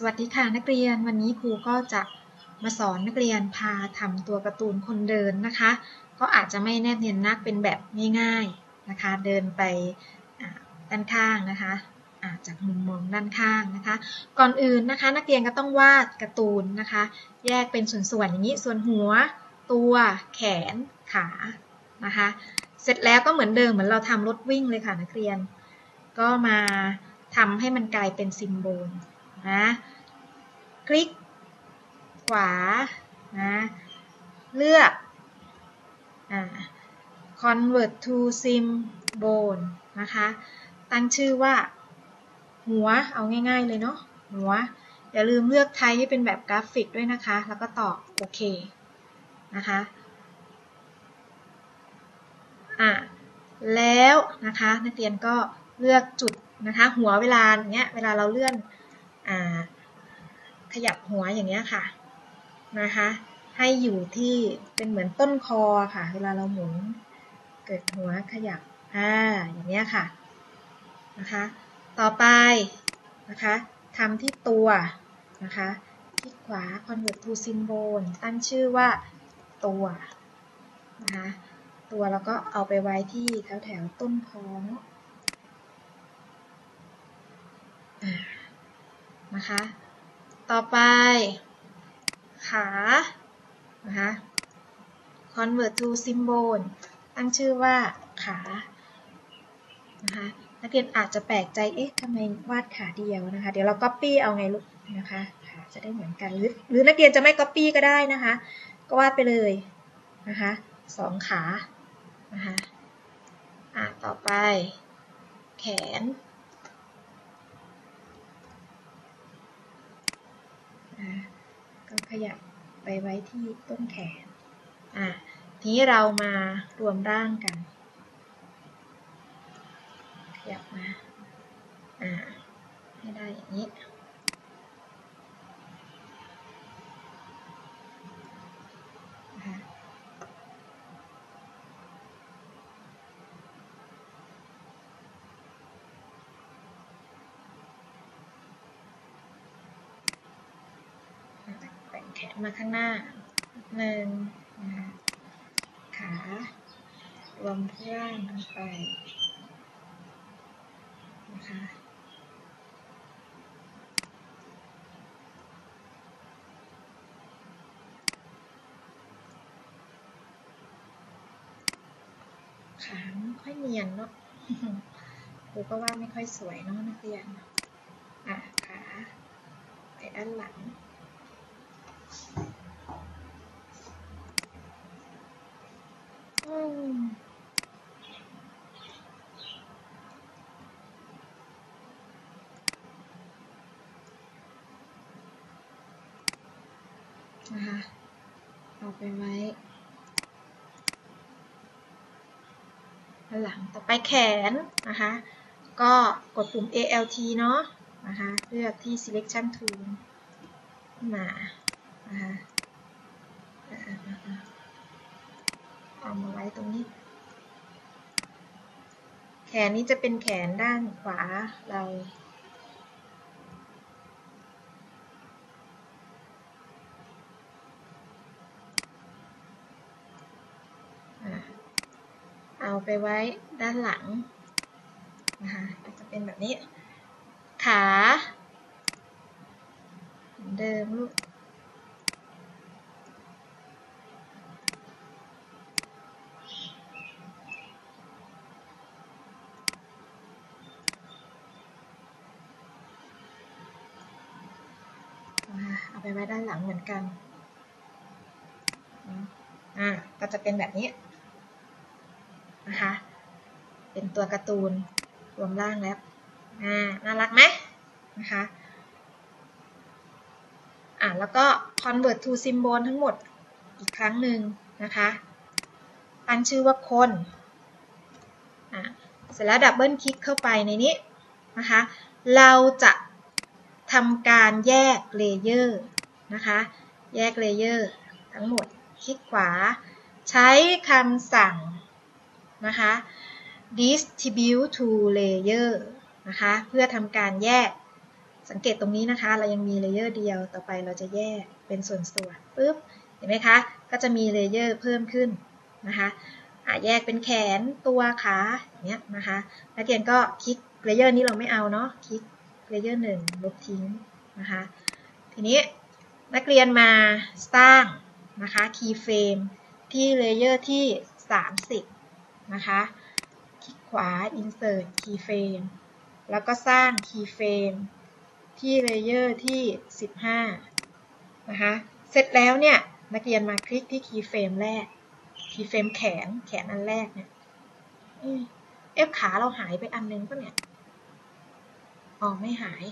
สวัสดีค่ะนักเรียนวันนี้ครูก็จะมาสอนนักเรียนพาทำตัวการ์ตูนคนเดินนะคะ ก็อาจจะไม่แนบเนียนนักเป็นแบบง่ายๆนะคะ เดินไปด้านข้างนะคะาจากมุมมองด้านข้างนะคะ ก่อนอื่นนะคะ นักเรียนก็ต้องวาดการ์ตูนนะคะ แยกเป็นส่วนๆอย่างนี้ส่วนหัว ตัว แขนขานะคะ เสร็จแล้วก็เหมือนเดิมเหมือนเราทำรถวิ่งเลยค่ะนักเรียน ก็มาทำให้มันกลายเป็นซิมโบล นะคลิกขวานะเลือก convert to symbol นะคะ ตั้งชื่อว่า หัวเอาง่ายๆเลยเนาะหัว อย่าลืมเลือกไทยให้เป็นแบบกราฟิกด้วยนะคะ แล้วก็ตอบโอเคนะคะอะแล้วนะคะนักเรียนก็เลือกจุดนะคะ หัวเวลาอย่างเงี้ยเวลาเราเลื่อน ขยับหัวอย่างเงี้ยค่ะนะคะ ให้อยู่ที่เป็นเหมือนต้นคอค่ะ เวลาเราหมุนเกิดหัวขยับอ่าอย่างเงี้ยค่ะนะคะ ต่อไปนะคะทำที่ตัวนะคะคลิกขวา convert to symbol ตั้งชื่อว่าตัวนะคะตัวแล้วก็เอาไปไว้ที่แถวแถวต้นคอนะ คะ ต่อไป ขานะคะ convert to symbol ตั้งชื่อว่าขานะคะนักเรียนอาจจะแปลกใจ เอ๊ะทำไมวาดขาเดียวนะคะ เดี๋ยวเรา copy เอาไงลูกนะคะขาจะได้เหมือนกันหรือหรือนักเรียนจะไม่ copy ก็ได้นะคะ ก็วาดไปเลยนะคะสองขานะคะอะต่อไป แขน ก็ขยับไปไว้ที่ต้นแขนอะทีนี้เรามารวมร่างกัน ขยับมาอ่าให้ได้อย่างนี้ แขนมาข้างหน้าหนึ่งนะคะขารวมร่างลงไปนะคะขาไม่ค่อยเนียนเนาะครูก็ว่าไม่ค่อยสวยเนาะนักเรียนอะขาไปด้านหลัง นะคะเอาไปไว้หลังต่อไปแขนนะคะ ก็กดปุ่ม ALT เนาะนะคะเลือกที่ selection tool มานะคะเอามาไว้ตรงนี้ แขนนี้จะเป็นแขนด้านขวาเรา เอาไปไว้ด้านหลังนะคะก็จะเป็นแบบนี้ ขาเดิมลูกเอาไปไว้ด้านหลังเหมือนกัน อ่าก็จะเป็นแบบนี้ เป็นตัวการ์ตูนรวมร่างแล้วอ่าน่ารักไหมนะคะอ่าแล้วก็ convert to symbol ทั้งหมดอีกครั้งหนึ่งนะคะตั้งชื่อว่าคนอ่าเสร็จแล้วดับเบิลคลิกเข้าไปในนี้นะคะเราจะทำการแยกเลเยอร์นะคะแยกเลเยอร์ทั้งหมดคลิกขวา ใช้คำสั่งนะคะ distribute to layer นะคะ เพื่อทำการแยก สังเกตตรงนี้นะคะ เรายังมีเลเยอร์เดียว ต่อไปเราจะแยกเป็นส่วนๆปุ๊บ เห็นไหมคะ ก็จะมีเลเยอร์เพิ่มขึ้นนะคะแยกเป็นแขนตัวขาเงี้ยนะคะนักเรียนก็คลิกเลเยอร์นี้เราไม่เอาเนาะคลิกเลเยอร์หนึ่งลบทิ้งนะคะทีนี้นักเรียนมาสร้างนะคะคีย์เฟรมที่เลเยอร์ที่ 30 นะคะ ขวา insert keyframe แล้วก็สร้าง keyframe ที่เลเยอร์ที่ 15 นะคะ เสร็จแล้วเนี่ย นักเรียนมาคลิกที่ keyframe แรก keyframe แขน แขนอันแรกเนี่ยเอฟขาเราหายไปอันนึงปะเนี่ย อ๋อ ไม่หาย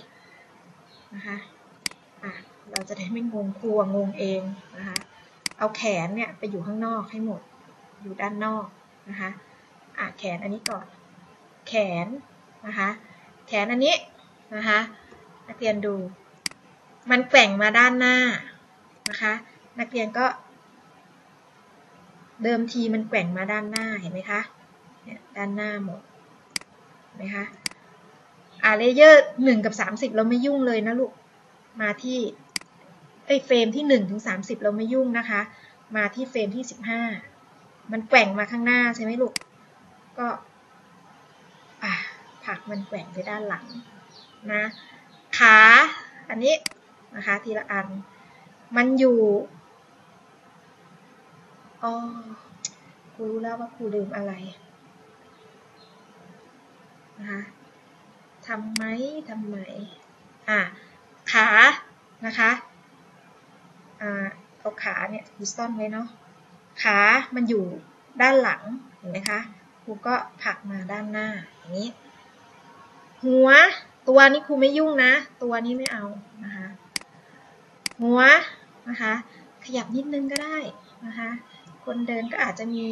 นะคะอะเราจะได้ไม่งงครัวงงเองนะคะ เอาแขนเนี่ยไปอยู่ข้างนอกให้หมด อยู่ด้านนอกนะคะ อะแขนอันนี้ก่อน แขนนะคะ แขนอันนี้นะคะนักเรียนดู มันแกว่งมาด้านหน้านะคะ นักเรียนก็ เดิมทีมันแกว่งมาด้านหน้าเห็นไหมคะเนี่ยด้านหน้าหมดเห็นไหมคะอ่าเลเยอร์หนึ่งกับสามสิบเราไม่ยุ่งเลยนะลูกมาที่ไอเฟรมที่หนึ่งถึงสามสิบเราไม่ยุ่งนะคะ มาที่เฟรมที่สิบห้ามันแกว่งมาข้างหน้าใช่ไหมลูก ก็ผักมันแกว่งไปด้านหลังนะขาอันนี้นะคะทีละอัน มันอยู่อ๋อครูรู้แล้วว่าครูลืมอะไรนะคะทำไหมทำไมอะขานะคะอ่าเอาขาเนี่ยครูซ่อนไว้เนาะขา มันอยู่ด้านหลังเห็นไหมคะ รูก็ผลักมาด้านหน้าอย่างนี้ หัว ตัวนี้ครูไม่ยุ่งนะ ตัวนี้ไม่เอานะคะ หัวนะคะ ขยับนิดนึงก็ได้นะคะ คนเดินก็อาจจะมี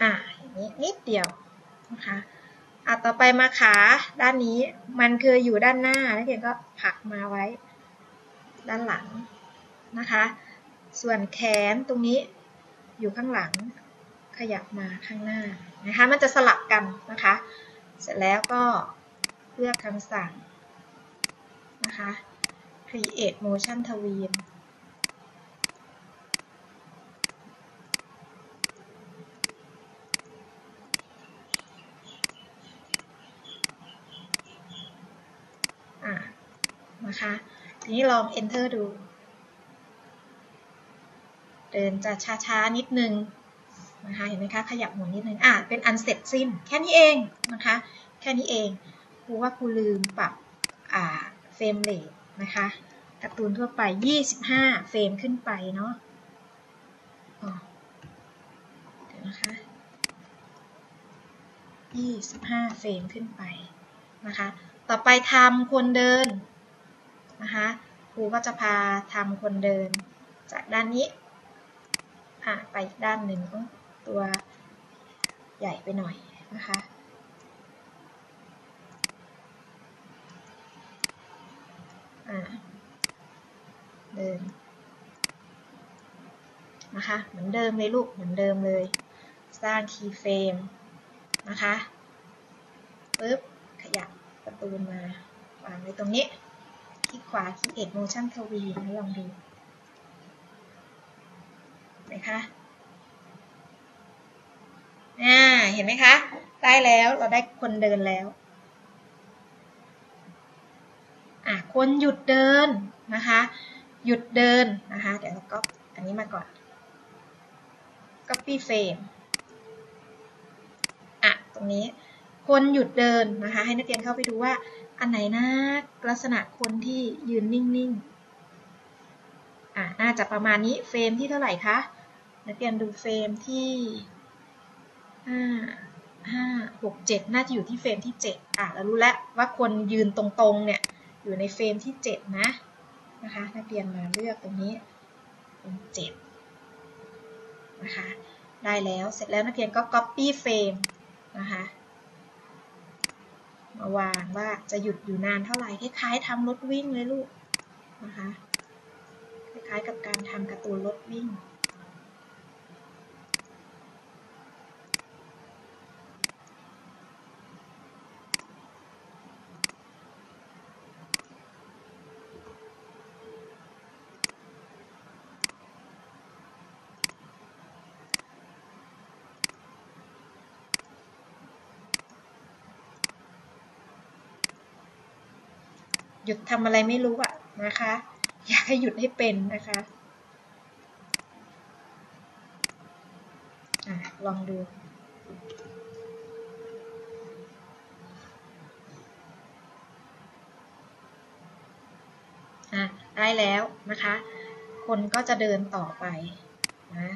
อ่าอย่างนี้นิดเดียวนะคะอะต่อไปมาขาด้านนี้มันคืออยู่ด้านหน้าแล้วเด็กก็ผลักมาไว้ ด้านหลังนะคะ ส่วนแขนตรงนี้ อยู่ข้างหลัง ขยับมาข้างหน้านะคะมันจะสลับกันนะคะ เสร็จแล้วก็เลือกคำสั่งนะคะ create motion ทวีนนะคะ ทีนี้ลอง enter ดู เดินจะช้าๆนิดนึงนะคะเห็นไหมคะขยับหมุนนิดนึงอะเป็นอันเสร็จสิ้นแค่นี้เองนะคะแค่นี้เองครูว่าครูลืมปรับอ่าเฟรมเรทนะคะการ์ตูนทั่วไป 25 เฟรมขึ้นไปเนาะเดี๋ยวนะคะ25 เฟรมขึ้นไปนะคะต่อไปทำคนเดินนะคะครูก็จะพาทำคนเดินจากด้านนี้ ไปอีกด้านหนึ่งตัวใหญ่ไปหน่อยนะคะเดินนะคะเหมือนเดิมเลยลูกเหมือนเดิมเลย สร้างคีย์เฟรมนะคะปึ๊บขยับประตูมาวางไว้ตรงนี้ คลิกขวา Create Motion ทวีนะลองดู นะคะอ่าเห็นไหมคะ ได้แล้วเราได้คนเดินแล้วอะคนหยุดเดินนะคะ หยุดเดินนะคะ เดี๋ยวเราก็อันนี้มาก่อน copy frame อะตรงนี้คนหยุดเดินนะคะ ให้นักเรียนเข้าไปดูว่าอันไหนนะลักษณะคนที่ยืนนิ่งๆอ่าน่าจะประมาณนี้เฟรมที่เท่าไหร่คะ นักเรียนดูเฟรมที่ห้าห้าหกเจ็ดน่าจะอยู่ที่เฟรมที่เจ็ดอะเรารู้แล้วว่าคนยืนตรงๆเนี่ยอยู่ในเฟรมที่เจ็ดนะนะคะนักเรียนมาเลือกตรงนี้เป็นเจ็ดนะคะได้แล้วเสร็จแล้วนักเรียนก็ copy frame นะคะมาวางว่าจะหยุดอยู่นานเท่าไหร่คล้ายๆทำรถวิ่งเลยลูกนะคะคล้ายๆกับการทำการ์ตูนรถวิ่ง หยุดทำอะไรไม่รู้อะนะคะ อยากให้หยุดให้เป็นนะคะอลองดูอะได้แล้วนะคะ คนก็จะเดินต่อไปนะ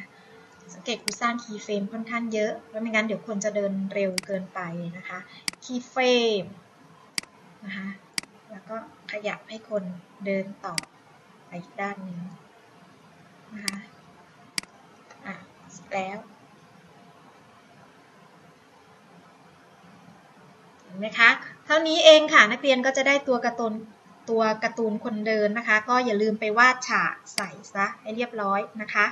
สังเกตกูสร้างคีย์เฟรมค่อนข้างเยอะแล้วไม่งั้นเดี๋ยวคนจะเดินเร็วเกินไปนะคะคีย์เฟรมนะคะ แล้วก็ขยับให้คนเดินต่อไปอีกด้านหนึ่งนะคะอะแล้วเห็นไหมคะเท่านี้เองค่ะนักเรียนก็จะได้ตัวการ์ตูนตัวการ์ตูนคนเดินนะคะ ก็อย่าลืมไปวาดฉากใส่ซะให้เรียบร้อยนะคะ